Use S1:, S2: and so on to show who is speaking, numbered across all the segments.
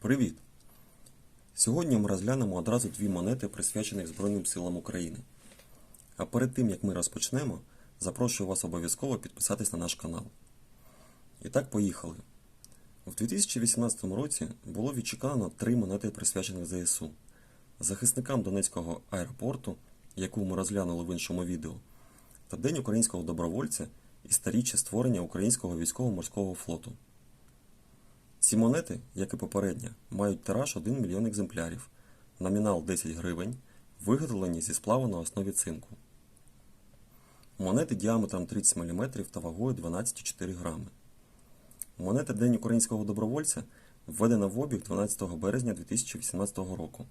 S1: Привіт! Сьогодні ми розглянемо одразу дві монети, присвячених Збройним силам України. А перед тим як ми розпочнемо, запрошую вас обов'язково підписатись на наш канал. І так, поїхали. У 2018 році було відчекано три монети, присвячених ЗСУ: захисникам Донецького аеропорту, яку ми розглянули в іншому відео, та День українського добровольця і старіччя створення Українського військово-морського флоту. Ці монети, як і попередня, мають тираж 1 мільйон екземплярів, номінал 10 гривень, виготовлені зі сплаву на основі цинку. Монети діаметром 30 мм та вагою 12,4 грами. Монета День українського добровольця введена в обіг 12 березня 2018 року.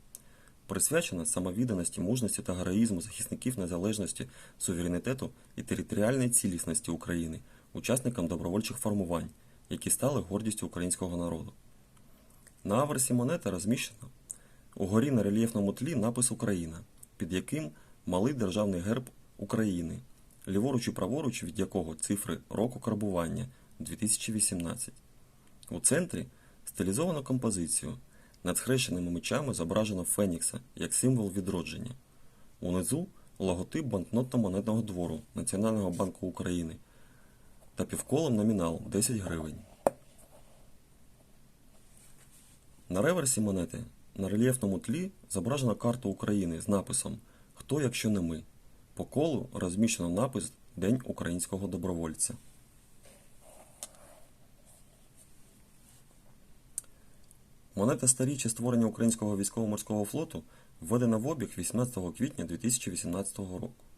S1: Присвячена самовідданості, мужності та героїзму захисників незалежності, суверенітету і територіальної цілісності України, учасникам добровольчих формувань, які стали гордістю українського народу. На аверсі монети розміщено угорі на рельєфному тлі напис Україна, під яким малий державний герб України, ліворуч і праворуч від якого цифри року карбування 2018. У центрі стилізовано композицію. Над схрещеними мечами зображено Фенікса як символ відродження. Унизу логотип банкнотно-монетного двору Національного банку України та півколом номінал 10 гривень. На реверсі монети на рельєфному тлі зображена карта України з написом Хто, якщо не ми. По колу розміщено напис День українського добровольця. Монета сторіччя створення Українського військово-морського флоту введена в обіг 18 квітня 2018 року.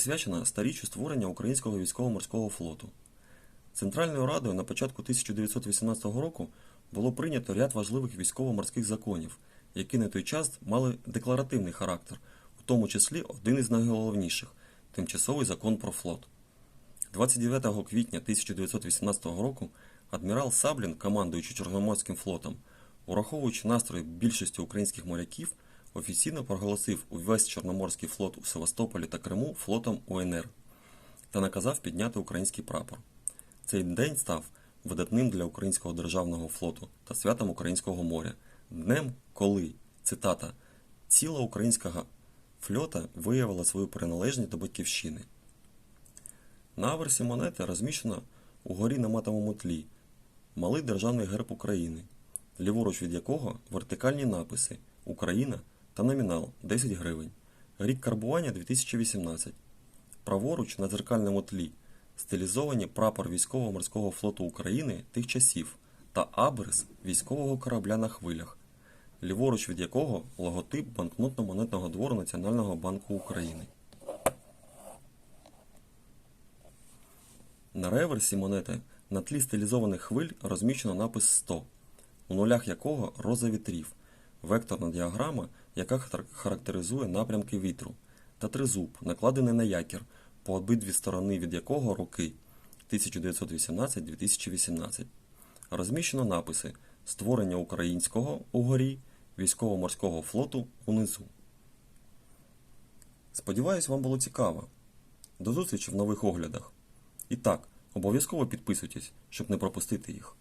S1: Присвячена сторіччю створення Українського військово-морського флоту. Центральною Радою на початку 1918 року було прийнято ряд важливих військово-морських законів, які на той час мали декларативний характер, у тому числі один із найголовніших тимчасовий закон про флот. 29 квітня 1918 року адмірал Саблін, командуючи Чорноморським флотом, ураховуючи настрої більшості українських моряків, офіційно проголосив увесь Чорноморський флот у Севастополі та Криму флотом УНР та наказав підняти український прапор. Цей день став видатним для українського державного флоту та святом українського моря, днем, коли, цитата, ціла українська фльота виявила свою приналежність до батьківщини. На аверсі монети розміщено угорі на матовому тлі малий державний герб України, ліворуч від якого вертикальні написи Україна та номінал 10 гривень, рік карбування 2018. Праворуч на дзеркальному тлі стилізовані прапор військово-морського флоту України тих часів та абрис військового корабля на хвилях, ліворуч від якого логотип банкнотно-монетного двору Національного банку України. На реверсі монети на тлі стилізованих хвиль розміщено напис 100, у нулях якого роза вітрів, векторна діаграма, яка характеризує напрямки вітру, та тризуб, накладений на якір, по обидві сторони від якого роки 1918-2018. Розміщено написи Створення українського угорі, військово-морського флоту унизу. Сподіваюсь, вам було цікаво. До зустрічі в нових оглядах. І так, обов'язково підписуйтесь, щоб не пропустити їх.